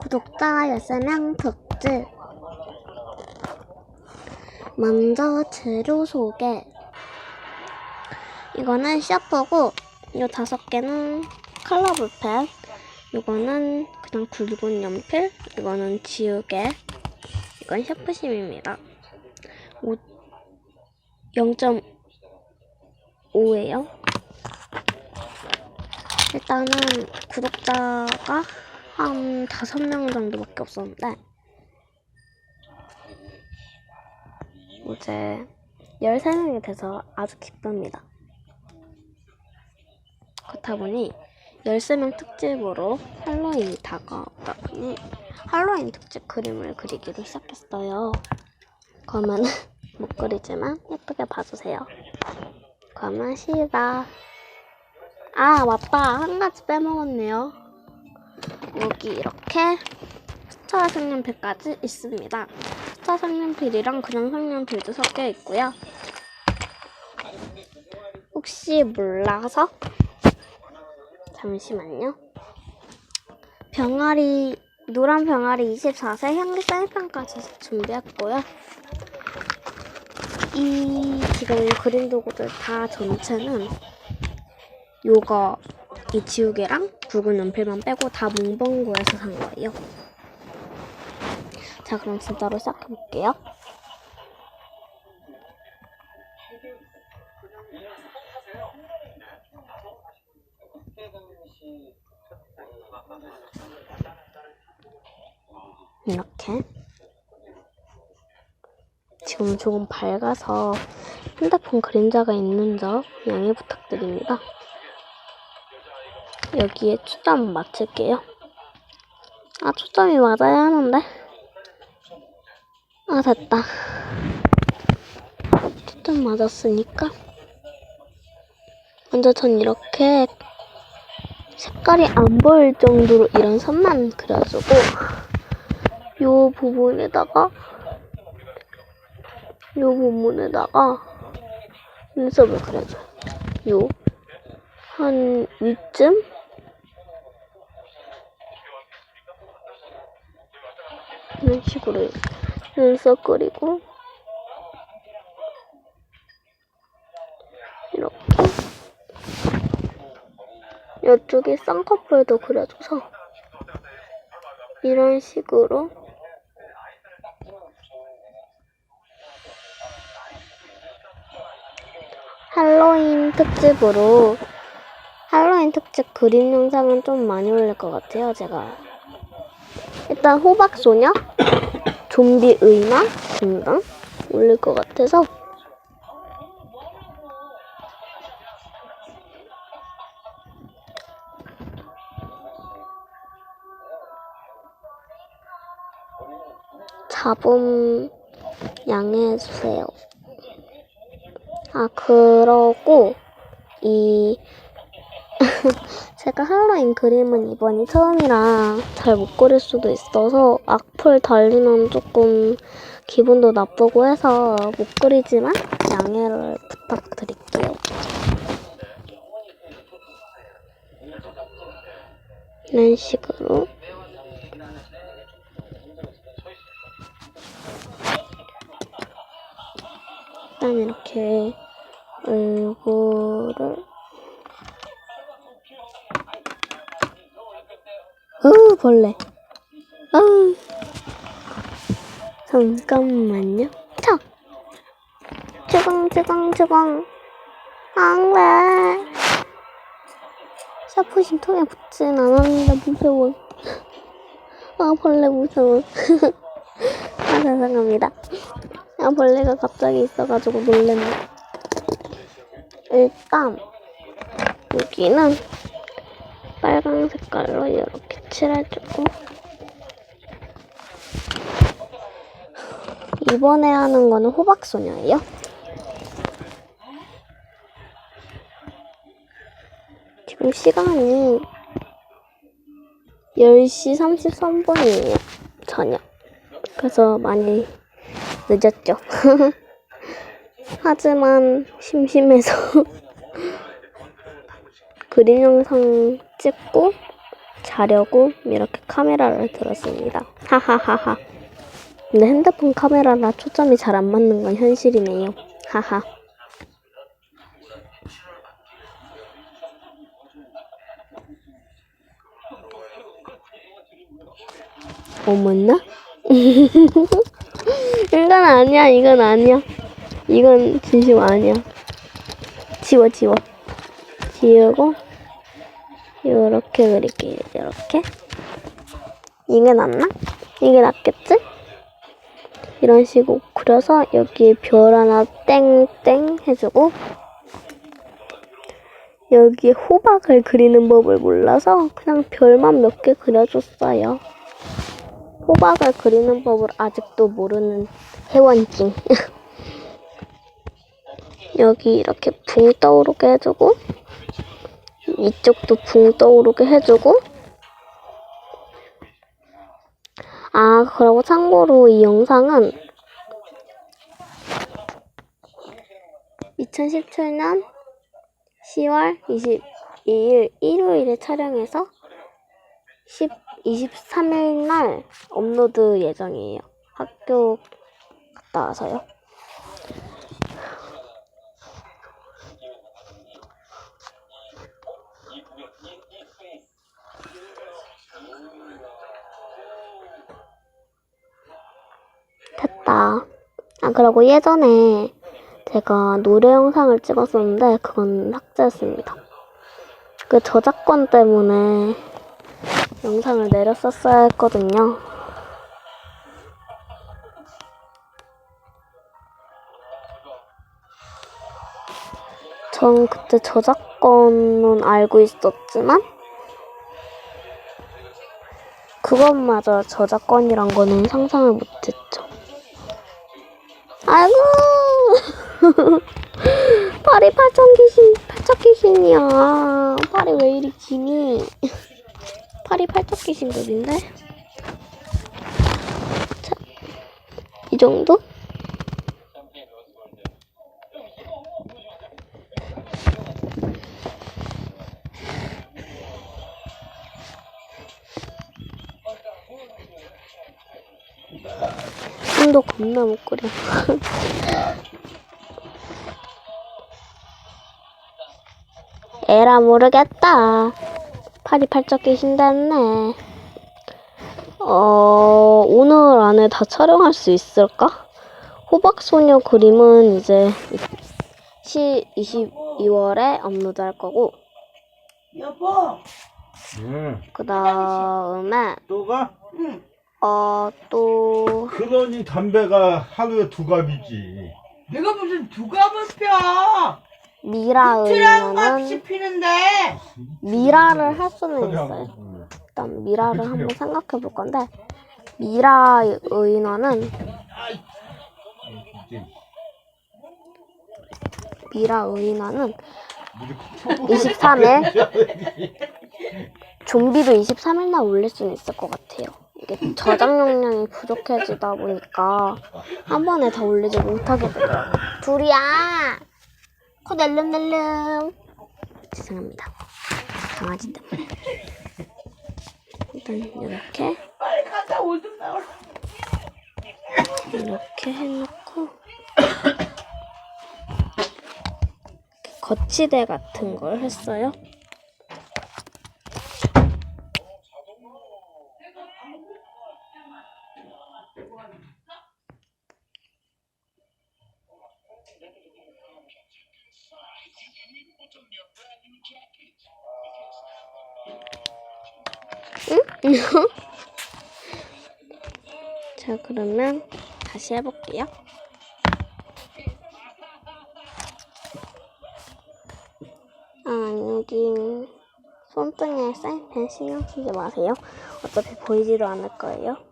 구독자 13명 특집 먼저 재료 소개. 이거는 샤프고 이 다섯 개는 컬러 볼펜. 이거는 그냥 굵은 연필 이거는 지우개 이건 샤프심입니다. 0.5예요. 일단은 구독자가 한 다섯 명 정도밖에 없었는데 이제 13명이 돼서 아주 기쁩니다. 그렇다 보니 13명 특집으로 할로윈이 다가오다 보니 할로윈 특집 그림을 그리기로 시작했어요. 그러면 못 그리지만 예쁘게 봐주세요. 그러면 시작! 아 맞다 한 가지 빼먹었네요. 여기 이렇게 스타 색연필까지 있습니다. 스타 색연필이랑 그냥 색연필도 섞여 있고요. 혹시 몰라서 잠시만요. 병아리 노란 병아리 24세 향기 사인펜까지 준비했고요. 이 지금 그림 도구들 다 전체는 요거 이 지우개랑 굵은 연필만 빼고 다 몽벙고에서 산 거예요. 자, 그럼 진짜로 시작해 볼게요. 이렇게 지금 조금 밝아서 핸드폰 그림자가 있는 점 양해 부탁드립니다. 여기에 초점 맞출게요. 아, 초점이 맞아야 하는데. 아, 됐다. 초점 맞았으니까. 먼저 전 이렇게 색깔이 안 보일 정도로 이런 선만 그려주고, 요 부분에다가, 요 부분에다가 눈썹을 그려줘요. 요, 한 위쯤? 이런 식으로 눈썹 그리고 이렇게 이쪽에 쌍꺼풀도 그려줘서 이런 식으로 할로윈 특집으로 할로윈 특집 그림 영상은 좀 많이 올릴 것 같아요 제가 일단 호박소녀, 좀비 의마? 등등 올릴 것 같아서. 잡음 양해해 주세요. 아 그러고 이 제가 할로윈 그림은 이번이 처음이라 잘 못 그릴 수도 있어서 악플 달리면 조금 기분도 나쁘고 해서 못 그리지만 양해를 부탁드릴게요. 이런 식으로 일단 이렇게 얼굴을 어 벌레. 어 잠깐만요. 차 주광 주광 주광 안돼 샤프심 통에 붙진 않았는데 무서워. 아 벌레 무서워. 아 죄송합니다. 아 벌레가 갑자기 있어가지고 놀랬네. 일단 여기는 빨강 색깔로 이렇게 칠해주고 이번에 하는 거는 호박소녀예요. 지금 시간이 10시 33분이에요. 저녁. 그래서 많이 늦었죠. 하지만 심심해서 그림 영상 찍고 자려고 이렇게 카메라를 들었습니다. 하하하하. 근데 핸드폰 카메라라 초점이 잘 안 맞는 건 현실이네요. 하하. 어머나? 이건 아니야, 이건 아니야. 이건 진심 아니야. 지워, 지워. 지우고, 요렇게 그릴게요, 이렇게. 이게 낫나? 이게 낫겠지? 이런 식으로 그려서 여기에 별 하나 땡땡 해주고, 여기에 호박을 그리는 법을 몰라서 그냥 별만 몇 개 그려줬어요. 호박을 그리는 법을 아직도 모르는 회원증. 여기 이렇게 붕 떠오르게 해주고, 이쪽도 붕 떠오르게 해주고, 아, 그리고 참고로 이 영상은 2017년 10월 22일 일요일에 촬영해서 10, 23일 날 업로드 예정이에요. 학교 갔다 와서요. 아, 그리고 예전에 제가 노래 영상을 찍었었는데 그건 삭제했습니다. 그 저작권 때문에 영상을 내렸었어야 했거든요. 전 그때 저작권은 알고 있었지만 그것마저 저작권이란 거는 상상을 못했죠. 아이고. 팔이 팔천 귀신 팔천 귀신이야. 팔이 왜 이리 기니? 팔이 팔천 귀신급인데? 자, 이 정도? 손도 겁나 못 그려 에라 모르겠다. 팔이 팔짝 계신다네. 어, 오늘 안에 다 촬영할 수 있을까? 호박소녀 그림은 이제 22월에 업로드 할 거고, 여보, 응. 그 다음에, 또 가? 응. 어, 또, 그러니 담배가 하루에 두 갑이지. 내가 무슨 두 갑을 펴? 미라 의원은, 피는데. 미라를 할 수는 있어요. 일단 미라를 한번 생각해 볼 건데, 미라 의원은 미라 의인화는 23일 좀비도 23일 날 올릴 수는 있을 것 같아요. 이게 저장 용량이 부족해지다 보니까 한 번에 다 올리지 못하게 되더라고요. 둘이야! 코 낼름낼름. 죄송합니다. 강아지 때문에. 일단 이렇게. 이렇게 해놓고 거치대 같은 걸 했어요. 응? 자, 그러면 다시 해볼게요. 아, 여기 손등에 사인펜 신경 쓰지 마세요. 어차피 보이지도 않을 거예요.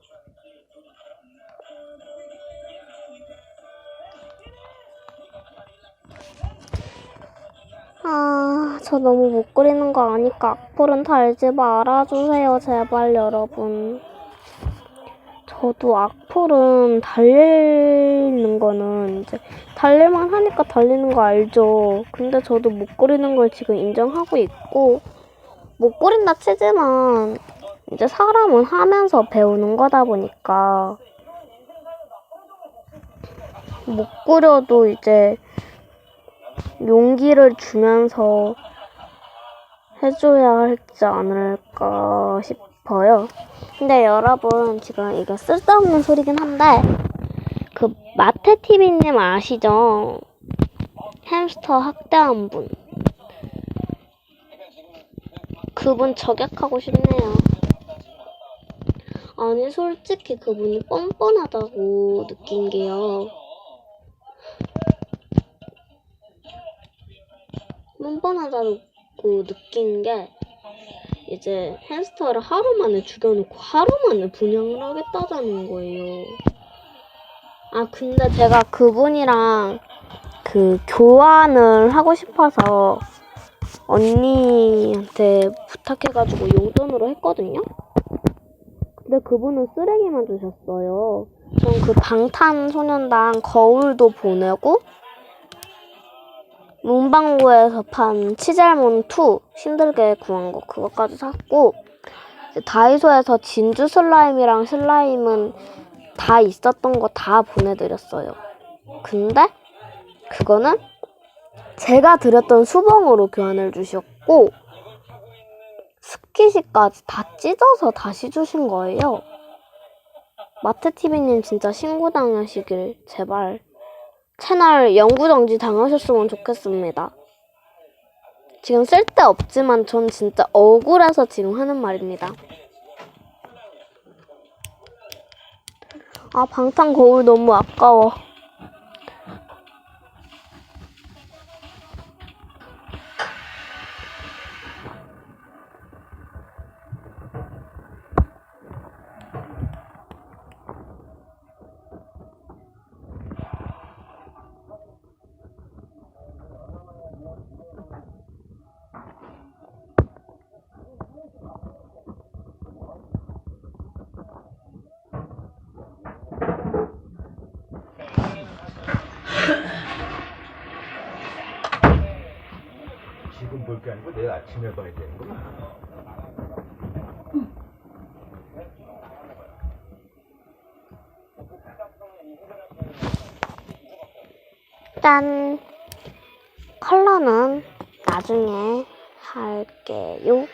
아, 저 너무 못 그리는 거 아니까 악플은 달지 말아주세요, 제발 여러분. 저도 악플은 달리는 거는 이제 달릴만 하니까 달리는 거 알죠. 근데 저도 못 그리는 걸 지금 인정하고 있고 못 꾸린다 치지만 이제 사람은 하면서 배우는 거다 보니까 못 꾸려도 이제 용기를 주면서 해줘야 할지 않을까 싶어요. 근데 여러분 지금 이게 쓸데없는 소리긴 한데 그 마테TV님 아시죠? 햄스터 학대한 분. 그분 저격하고 싶네요. 아니 솔직히 그분이 뻔뻔하다고 느낀 게요. 뻔뻔하다고 느낀 게 이제 햄스터를 하루 만에 죽여놓고 하루 만에 분양을 하겠다자는 거예요. 아 근데 제가 그분이랑 그 교환을 하고 싶어서 언니한테 부탁해가지고 용돈으로 했거든요. 근데 그분은 쓰레기만 주셨어요. 전 그 방탄소년단 거울도 보내고 문방구에서 판 치젤몬2 힘들게 구한 거 그것까지 샀고 다이소에서 진주 슬라임이랑 슬라임은 다 있었던 거 다 보내드렸어요. 근데 그거는 제가 드렸던 수봉으로 교환을 주셨고 스키시까지 다 찢어서 다시 주신 거예요. 마트TV님 진짜 신고당하시길 제발 채널 영구정지 당하셨으면 좋겠습니다. 지금 쓸데없지만 전 진짜 억울해서 지금 하는 말입니다. 아 방탄 거울 너무 아까워. 볼게 아니고 내일 아침에 봐야 되는구나. 짠! 컬러는 나중에 할게요.